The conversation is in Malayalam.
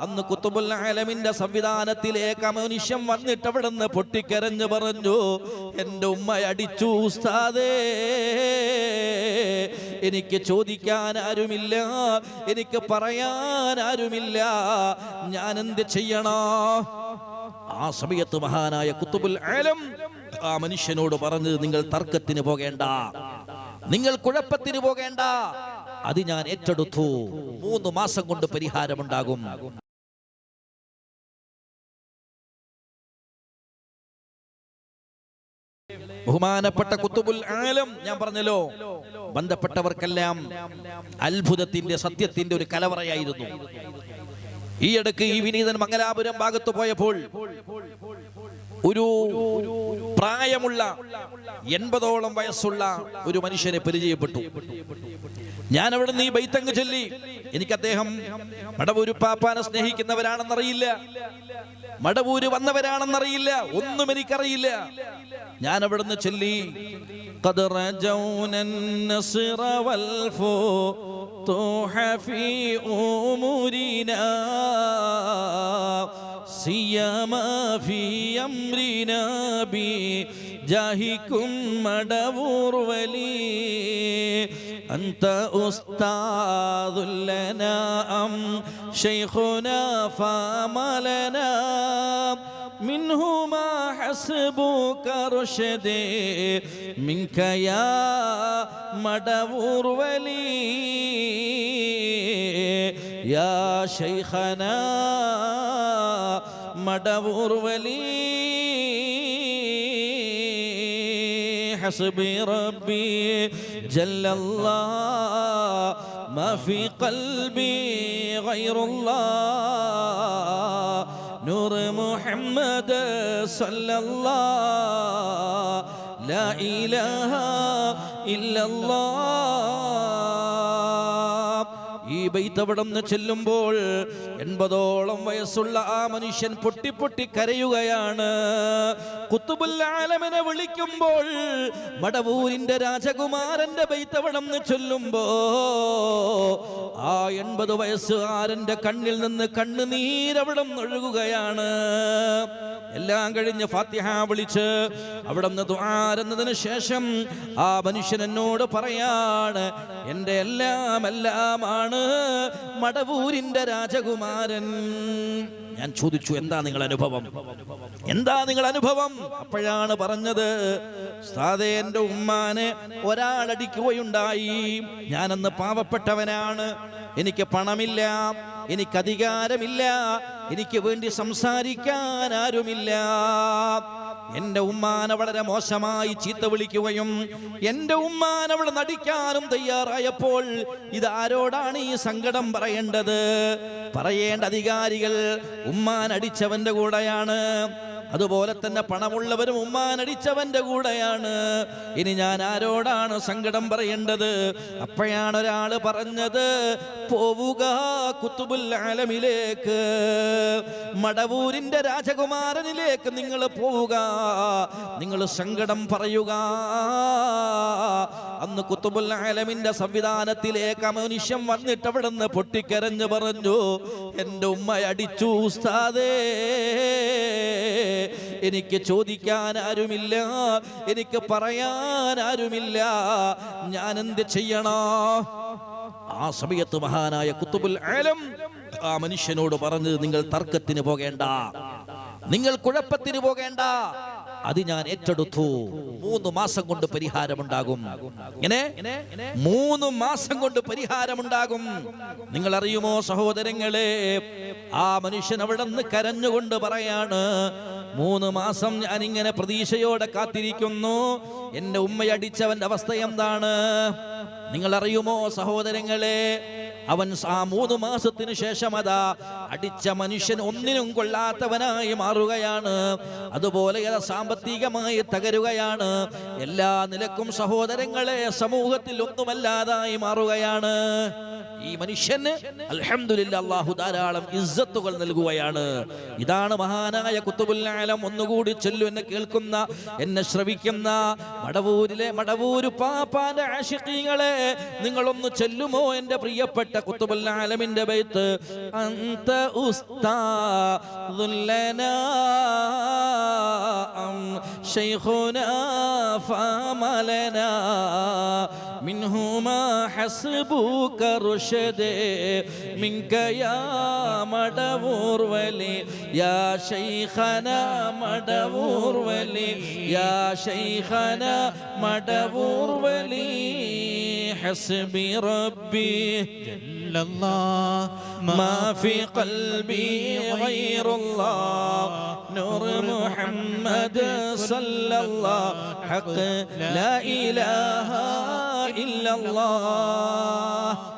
അന്ന് കുത്തുബുൽ ആലമിന്റെ സംവിധാനത്തിലേക്ക് മനുഷ്യൻ വന്നിട്ട് അവിടെ നിന്ന് പൊട്ടിക്കരഞ്ഞു പറഞ്ഞു എന്റെ ഉമ്മ അടിച്ചു ഉസ്താദേ. എനിക്ക് ചോദിക്കാൻ ആരുമില്ല. എനിക്ക് പറയാൻ ആരുമില്ല. ഞാൻ എന്ത് ചെയ്യണോ? ആ സമയത്ത് മഹാനായ കുത്തുബുൽ ആലം ആ മനുഷ്യനോട് പറഞ്ഞത് നിങ്ങൾ തർക്കത്തിന് പോകേണ്ട. നിങ്ങൾ കുഴപ്പത്തിന് പോകേണ്ട. അത് ഞാൻ ഏറ്റെടുത്തു. മൂന്ന് മാസം കൊണ്ട് പരിഹാരമുണ്ടാകും. ബഹുമാനപ്പെട്ട കുത്തുബുൽ ആലം ഞാൻ പറഞ്ഞല്ലോ ബന്ധപ്പെട്ടവർക്കെല്ലാം അത്ഭുതത്തിന്റെ സത്യത്തിന്റെ ഒരു കലവറയായിരുന്നു. ഈ ഇടയ്ക്ക് ഈ വിനീതൻ മംഗലാപുരം ഭാഗത്ത് പോയപ്പോൾ ഒരു പ്രായമുള്ള എൺപതോളം വയസ്സുള്ള ഒരു മനുഷ്യനെ പരിചയപ്പെട്ടു. ഞാൻ അവിടെ നിന്ന് ഈ ബൈത്തങ്ങ് ചൊല്ലി. എനിക്ക് അദ്ദേഹം മടവൂര് പാപ്പാനെ സ്നേഹിക്കുന്നവരാണെന്നറിയില്ല. മടവൂര് വന്നവരാണെന്നറിയില്ല. ഒന്നും എനിക്കറിയില്ല. ഞാൻ അവിടുന്ന് ചൊല്ലി ജാഹിക്കും മടവൂർ വലീ والفتوح في أمورنا سيما في أمرنا بجاهكم مدبور ولي أنت أستاذ لنا أم شيخنا فما لنا منه ما حسبك رشدي منك يا مدبور ولي يا شيخنا مدبور ولي حسبي ربي جل الله ما في قلبي غير الله نور محمد صلى الله لا إله إلا الله ഈ ബൈത്തവിടം ചെല്ലുമ്പോൾ എൺപതോളം വയസ്സുള്ള ആ മനുഷ്യൻ പൊട്ടി പൊട്ടി കരയുകയാണ് കുത്തുബുൽ ആലമിനെ വിളിക്കുമ്പോൾ മടവൂരിന്റെ രാജകുമാരന്റെ ബൈത്തവിടം ചൊല്ലുമ്പോ ആ എൺപത് വയസ്സുകാരന്റെ കണ്ണിൽ നിന്ന് കണ്ണുനീരവിടം ഒഴുകുകയാണ്. എല്ലാം കഴിഞ്ഞ് ഫാത്തിഹ വിളിച്ച് അവിടെ നിന്ന് ദ്വാരെന്നതിന് ശേഷം ആ മനുഷ്യൻ എന്നോട് പറയാണ് എന്റെ എല്ലാം എല്ലാമാണ് മടവൂരിന്റെ രാജകുമാരൻ. ഞാൻ ചോദിച്ചു എന്താ നിങ്ങൾ അനുഭവം? എന്താ നിങ്ങൾ അനുഭവം? അപ്പോഴാണ് പറഞ്ഞത് സാധേ എന്റെ ഉമ്മാനെ ഒരാളടിക്കുകയുണ്ടായി. ഞാനന്ന് പാവപ്പെട്ടവനാണ്. എനിക്ക് പണമില്ല. എനിക്ക് അധികാരമില്ല. എനിക്ക് വേണ്ടി സംസാരിക്കാൻ ആരുമില്ല. എന്റെ ഉമ്മാനെ വളരെ മോശമായി ചീത്ത വിളിക്കുകയും എന്റെ ഉമ്മാനെ അവിടെ നടിക്കാനും തയ്യാറായപ്പോൾ ഇതാരോടാണ് ഈ സങ്കടം പറയേണ്ടത്? പറയേണ്ട അധികാരികൾ ഉമ്മാൻ അടിച്ചവന്റെ കൂടെയാണ്. അതുപോലെ തന്നെ പണമുള്ളവരും ഉമ്മാനടിച്ചവന്റെ കൂടെയാണ്. ഇനി ഞാൻ ആരോടാണ് സങ്കടം പറയേണ്ടത്? അപ്പോഴാണ് ഒരാൾ പറഞ്ഞത് പോവുക കുത്തുബുൽ ആലമിലേക്ക്. മടവൂരിന്റെ രാജകുമാരനിലേക്ക് നിങ്ങൾ പോവുക. നിങ്ങൾ സങ്കടം പറയുക. അന്ന് കുത്തുബുൽ ആലമിന്റെ സംവിധാനത്തിലേക്ക് മനുഷ്യൻ വന്നിട്ട് അവിടെ നിന്ന് പൊട്ടിക്കരഞ്ഞു പറഞ്ഞു എന്റെ ഉമ്മ അടിച്ചു ഉസ്താദേ. എനിക്ക് ചോദിക്കാൻ ആരുമില്ല. എനിക്ക് പറയാൻ ആരുമില്ല. ഞാൻ എന്ത് ചെയ്യണോ? ആ സമയത്ത് മഹാനായ കുത്തുബുൽ ആലം ആ മനുഷ്യനോട് പറഞ്ഞത് നിങ്ങൾ തർക്കത്തിന് പോകേണ്ട. നിങ്ങൾ കുഴപ്പത്തിന് പോകേണ്ട. അത് ഞാൻ ഏറ്റെടുത്തു. മൂന്ന് മാസം കൊണ്ട് പരിഹാരമുണ്ടാകും. ഇങ്ങനെ മൂന്ന് മാസം കൊണ്ട് പരിഹാരമുണ്ടാകും. നിങ്ങൾ അറിയുമോ സഹോദരങ്ങളെ? ആ മനുഷ്യൻ അവിടെ നിന്ന് കരഞ്ഞുകൊണ്ട് പറയാണ് മൂന്ന് മാസം ഞാൻ ഇങ്ങനെ പ്രതീക്ഷയോടെ കാത്തിരിക്കുന്നു. എന്റെ ഉമ്മയടിച്ചവന്റെ അവസ്ഥ എന്താണ്? നിങ്ങൾ അറിയുമോ സഹോദരങ്ങളെ? അവൻ ആ മൂന്ന് മാസത്തിന് ശേഷം അതാ അടിച്ച മനുഷ്യൻ ഒന്നിനും കൊള്ളാത്തവനായി മാറുകയാണ്. അതുപോലെ അത് സാമ്പത്തികമായി തകരുകയാണ്. എല്ലാ നിലക്കും സഹോദരങ്ങളെ സമൂഹത്തിൽ ഒന്നുമല്ലാതായി മാറുകയാണ്. ഈ മനുഷ്യന് അള്ളാഹു ധാരാളം ഇസ്സത്തുകൾ നൽകുകയാണ്. ഇതാണ് മഹാനായ കുത്തുബുല്ലാലം ഒന്നുകൂടി ചൊല്ലു എന്നെ കേൾക്കുന്ന എന്നെ ശ്രവിക്കുന്ന മടവൂരിലെ മടവൂര് പാപ്പാന്റെ ആശിക്കീങ്ങളെ നിങ്ങളൊന്ന് ചൊല്ലുമോ എന്റെ പ്രിയപ്പെട്ട കുത്തുബുല്ലാലമിന്റെ ബൈത്ത്? അന്ത أم شيخنا فاملنا منهما حسبك رشد منك يا مدبور ولي يا شيخنا مدبور ولي يا شيخنا مدبور ولي حسبي ربي جل الله ما في قلبي غير الله نور محمد صلى الله. حق لا إله إلا الله.